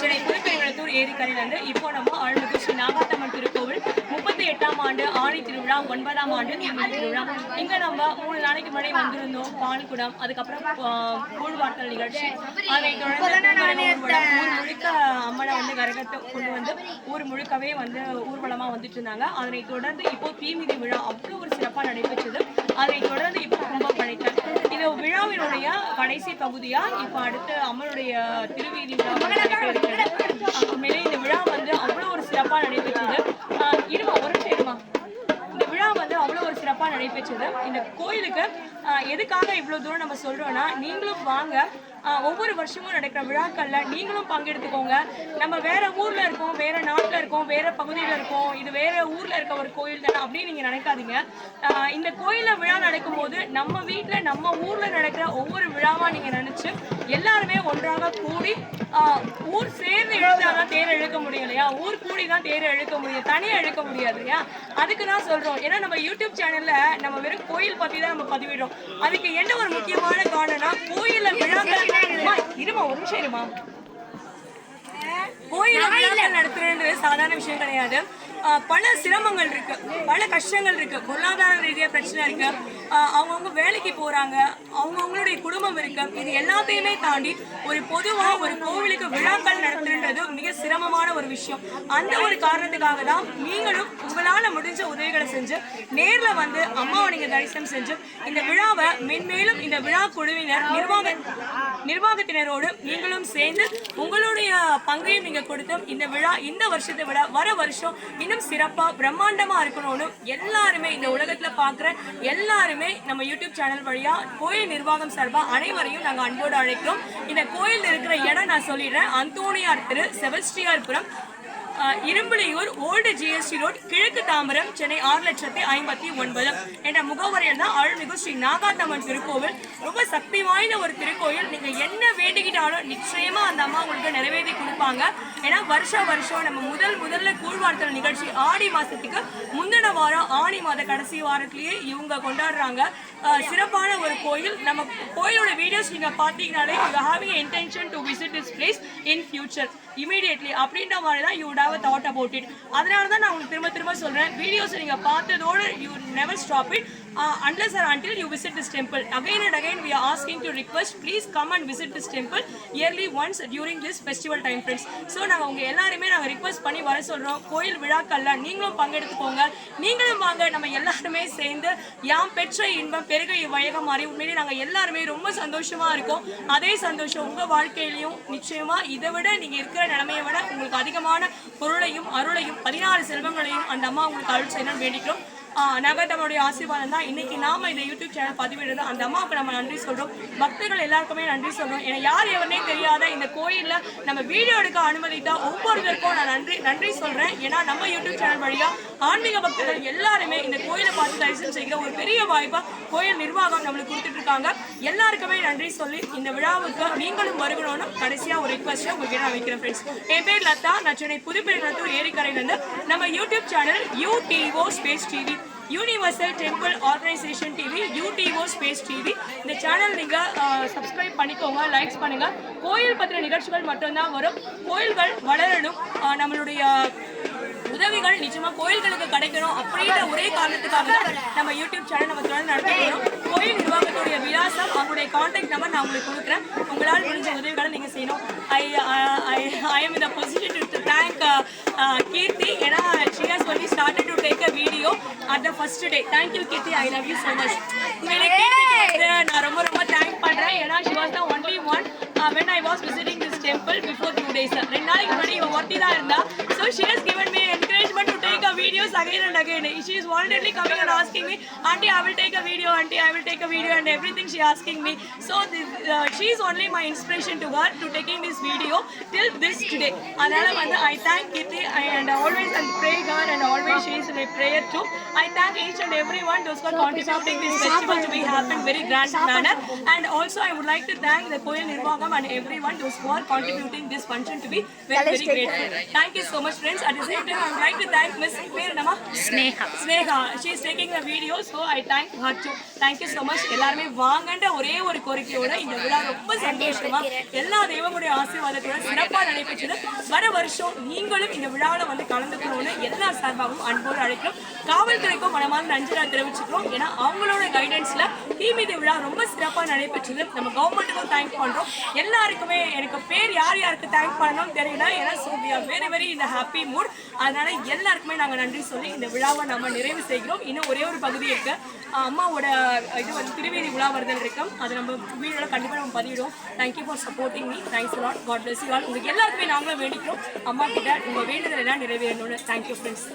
சென்னை புதுப்பெருங்குளத்தூர் ஏரிக்கரையிலிருந்து இப்போ நம்ம அருள்மிகு ஸ்ரீ நாகாத்தம்மன் திருக்கோவில் முப்பத்தி எட்டாம் ஆண்டு ஆணி திருவிழா ஒன்பதாம் ஆண்டு திருவிழா திருவிழா. இங்க நம்ம மூணு நாளைக்கு முன்னாடி வந்திருந்தோம் பால்குடம் அதுக்கப்புறம் கூழ்வார்த்தல் நிகழ்ச்சி. அதை தொடர்ந்து முழுக்க அம்மனை வந்து கரகத்தை கொண்டு வந்து ஊர் முழுக்கவே வந்து ஊர்வலமா வந்துட்டு இருந்தாங்க. அதனை தொடர்ந்து இப்போ தீமிதி விழா அவ்வளோ ஒரு சிறப்பா நடைபெற்றது. அதை தொடர்ந்து இப்போ கும்ப படைத்தல் இது விழாவினுடைய கடைசி பகுதியா? இப்ப அடுத்து அம்மனுடைய திருவீதி விழா நடைபெற்றது. இந்த கோயிலுக்கு எதுக்காக இவ்வளோ தூரம் நம்ம சொல்கிறோன்னா நீங்களும் வாங்க. ஒவ்வொரு வருஷமும் நடக்கிற விழாக்களில் நீங்களும் பங்கெடுத்துக்கோங்க. நம்ம வேற ஊரில் இருக்கோம் வேற நாட்டில் இருக்கோம் வேற பகுதியில் இருக்கோம் இது வேற ஊரில் இருக்க ஒரு கோயில் தானே அப்படின்னு நீங்கள் நினைக்காதீங்க. இந்த கோயிலில் விழா நடக்கும்போது நம்ம வீட்டில் நம்ம ஊரில் நடக்கிற ஒவ்வொரு விழாவாக நீங்கள் நினச்சி எல்லாருமே ஒன்றாக கூடி ஊர் சேர்ந்து இழுத்தாதான் தேர் எழுக்க முடியும். ஊர் கூடி தான் தேர் அழுக்க முடியும் தனியாக அழுக்க முடியாது இல்லையா? அதுக்கு தான் சொல்றோம். ஏன்னா நம்ம யூடியூப் சேனல்ல நம்ம வெறும் கோயில் பத்தி தான் நம்ம பதிவிடுறோம். அதுக்கு என்ன ஒரு முக்கியமான காரணம்னா கோயிலில் விழாக்கள் இருமா ஒரு நிமிஷம் இருமா. கோயில் விழாக்கள் நடத்துறது சாதாரண விஷயம் கிடையாது. ஆஹ் பல சிரமங்கள் இருக்கு. பல கஷ்டங்கள் இருக்கு. பொருளாதார ரீதியா பிரச்சனை இருக்கு. அவங்கவுங்க வேலைக்கு போறாங்க. அவங்கவுங்களுடைய குடும்பம் இருக்கு. இது எல்லாத்தையுமே தாண்டி ஒரு பொதுவா ஒரு கோவிலுக்கு விழாக்கள் நடத்துறது மிக சிரமமான ஒரு விஷயம். அந்த ஒரு காரணத்துக்காக தான் நீங்களும் உங்களால முடிஞ்ச உதவிகளை செஞ்சு நேர்ல வந்து அம்மாவை நீங்க தரிசனம் செஞ்சு இந்த விழாவை மென்மேலும் இந்த விழா குழுவினர் நிர்வாக நிர்வாகத்தினரோடு நீங்களும் சேர்ந்து உங்களுடைய பங்கையும் நீங்க கொடுத்தும் இந்த விழா இந்த வருஷத்தை விட வர வருஷம் இன்னும் சிறப்பா பிரம்மாண்டமா இருக்கணும்னு எல்லாருமே இந்த உலகத்துல பாக்குற எல்லாருமே நம்ம யூடியூப் சேனல் வழியா கோயில் நிர்வாகம் சார்பாக அனைவரையும் நாங்கள் அன்போடு அழைக்கிறோம். இந்த கோயில் இருக்கிற இடம் நான் சொல்லிடுறேன். Anthoniyar Thiru Sebastiyarpuram. Irumbuliyur old GST road கிழக்கு தாம்பரம் சென்னை ஆறு லட்சத்தி ஐம்பத்தி ஒன்பது. என்ற முகவரியில் தான் அருள்மிகு ஸ்ரீ நாகாத்தம்மன் திருக்கோவில். ரொம்ப சக்தி வாய்ந்த ஒரு திருக்கோயில் நீங்கள் என்ன வேண்டிக்கிட்டாலும் நிச்சயமாக அந்த அம்மா உங்களுக்கு நிறைவேற்றி கொடுப்பாங்க. ஏன்னா வருஷ வருஷம் நம்ம முதல் முதல்ல கூழ்வார்த்தல் நிகழ்ச்சி ஆடி மாதத்துக்கு முந்தின வாரம் ஆடி மாத கடைசி வாரத்திலேயே இவங்க கொண்டாடுறாங்க. சிறப்பான ஒரு கோயில். நம்ம கோயிலோட வீடியோஸ் நீங்கள் பார்த்தீங்கனாலே you having intention to visit this place in future immediately அப்படின்ற மாதிரி தான் you have thought about it அதனால தான் நான் உங்களுக்கு திரும்ப திரும்ப சொல்றேன். வீடியோஸ் நீங்க பார்த்ததோடு you never stop it Uh, unless or until you visit this temple again and again we are asking to request please come and visit this temple yearly once during this festival time friends so நாங்கள் உங்கள் எல்லாருமே நாங்கள் request பண்ணி வர சொல்கிறோம் கோயில் விழாக்கள்ல நீங்களும் பங்கெடுத்துக்கோங்க. நீங்களும் வாங்க. நம்ம எல்லாருமே சேர்ந்து யாம் பெற்ற இன்பம் பெருக வயகம் மாதிரி உண்மையிலே நாங்கள் எல்லாருமே ரொம்ப சந்தோஷமாக இருக்கோம். அதே சந்தோஷம் உங்கள் வாழ்க்கையிலையும் நிச்சயமாக இதை விட நீங்கள் இருக்கிற நிலைமையை விட உங்களுக்கு அதிகமான பொருளையும் அருளையும் பதினாறு செல்வங்களையும் அந்த அம்மா உங்களுக்கு அருள் செய்யணும்னு வேண்டிக்கிறோம். நகரத்தம்முடைய ஆசீர்வாதம் தான் இன்னைக்கு நாம இந்த யூடியூப் சேனல் பதிவிடுறது. அந்த அம்மாவுக்கு நம்ம நன்றி சொல்றோம். பக்தர்கள் எல்லாருக்குமே நன்றி சொல்றோம். ஏன்னா யார் எவனே தெரியாத இந்த கோயில்ல நம்ம வீடியோ எடுக்க அனுமதித்தா ஒவ்வொருத்தருக்கும் நான் நன்றி நன்றி சொல்றேன். ஏன்னா நம்ம யூடியூப் சேனல் வழியா ஆன்மீக பக்தர்கள் எல்லாருமே இந்த கோயிலை பார்த்து தரிசனம் செய்கிற ஒரு பெரிய வாய்ப்பா கோயில் நிர்வாகம் நம்மளுக்கு கொடுத்துட்டு இருக்காங்க. எல்லாருக்குமே நன்றி சொல்லி இந்த விழாவுக்கு நீங்களும் வருகணும்னு கடைசியா ஒரு ரிக்வஸ்ட் உங்களுக்கு நான் வைக்கிறேன் ஃப்ரெண்ட்ஸ் என் பேர் லதா. நான் சென்னை புதுப்பெருநத்தூர் ஏரிக்கரையிலிருந்து நம்ம YouTube channel UTO space TV universal temple organization TV UTO space TV இந்த சேனல் நீங்கள் சப்ஸ்கிரைப் பண்ணிக்கோங்க லைக்ஸ் பண்ணுங்கள் கோயில் பற்றின நிகழ்ச்சிகள் மட்டும்தான் வரும். கோயில்கள் வளரணும். நம்மளுடைய உதவிகள் நிச்சயமாக கோயில்களுக்கு கிடைக்கணும் அப்படின்ற ஒரே காரணத்துக்காக தான் நம்ம யூடியூப் சேனல் நம்ம தொடர்ந்து நடத்திக்கிறோம் கோயில் நிர்வாகத்துடைய விலாசம் அவங்களுடைய காண்டாக்ட் நம்பர் நான் உங்களுக்கு கொடுக்குறேன். உங்களால் முடிஞ்ச உதவிகளை நீங்கள் செய்யணும். I I day thank you Keerthi I love you so much உண்மையிலே கீர்த்திக்கு வந்து நான் ரொம்ப ரொம்ப தேங்க் பண்றேன் ஏன்னா she was the only one uh, when I was visiting this temple before two days ரெண்டு நாளைக்கு முன்னாடி இவ ஒருத்தி தான் இருந்தா so she has this again and again. She is voluntarily coming and asking me, Auntie, I will take a video, Auntie, I will take a video, and everything she asking me. So this, uh, she is only my inspiration to her to taking this video till this today. Another I thank Kitty and always and pray God, and always she is in a prayer too. I thank each and everyone who's who contributing this festival to be happen very grand manner. And also I would like to thank the Koyal Nirvagam and everyone who is contributing this function to be very, very grateful. Thank you so much friends. At the same time I would like to thank Miss Mir என்னமா Sneha. Sneha. She is taking the video so I thank her to thank you so much எல்லாருமே வாங்கன்ற ஒரே ஒரு கோரிக்கையோட இந்த விழா ரொம்ப சந்தோஷமா எல்லா தெய்வங்களுடைய ஆசீர்வாதத்தோட சிறப்பாக நடைபெற்றது. வர வருஷம் நீங்களும் இந்த விழாவில் வந்து கலந்துக்கணும்னு எல்லா சார்பாகவும் அன்போடு அழைக்கிறோம். காவல்துறைக்கும் மனமார்ந்த நன்றிகளை தெரிவிச்சுக்கிறோம். ஏன்னா அவங்களோட கைடன்ஸ்ல தீமிதி விழா ரொம்ப சிறப்பாக நடைபெற்றது. நம்ம கவர்மெண்ட்டுக்கும் தேங்க் பண்றோம். எல்லாருக்குமே எனக்கு பேர் யார் யாருக்கு தேங்க் பண்ணணும்னு தெரியல. ஏன்னா so we are very very இந்த ஹாப்பி மூட் அதனால எல்லாருக்குமே நாங்கள் நன்றி சொல்லி இந்த விழாவை நம்ம நிறைவு செய்கிறோம். இன்னும் ஒரே ஒரு பகுதி இருக்கு. அம்மாவோட இது வந்து திருவேதி உலா வருதல் இருக்கும் அதை நம்ம வீடியோல கண்டிப்பாக நம்ம பதிவிடும் thank you for supporting me thanks lot God bless you all உங்களுக்கு எல்லாருக்குமே நாங்களும் வேண்டிக்கிறோம். அம்மா கிட்ட உங்கள் வேண்டுதல் எல்லாம் நிறைவேறணும்னு. Thank you friends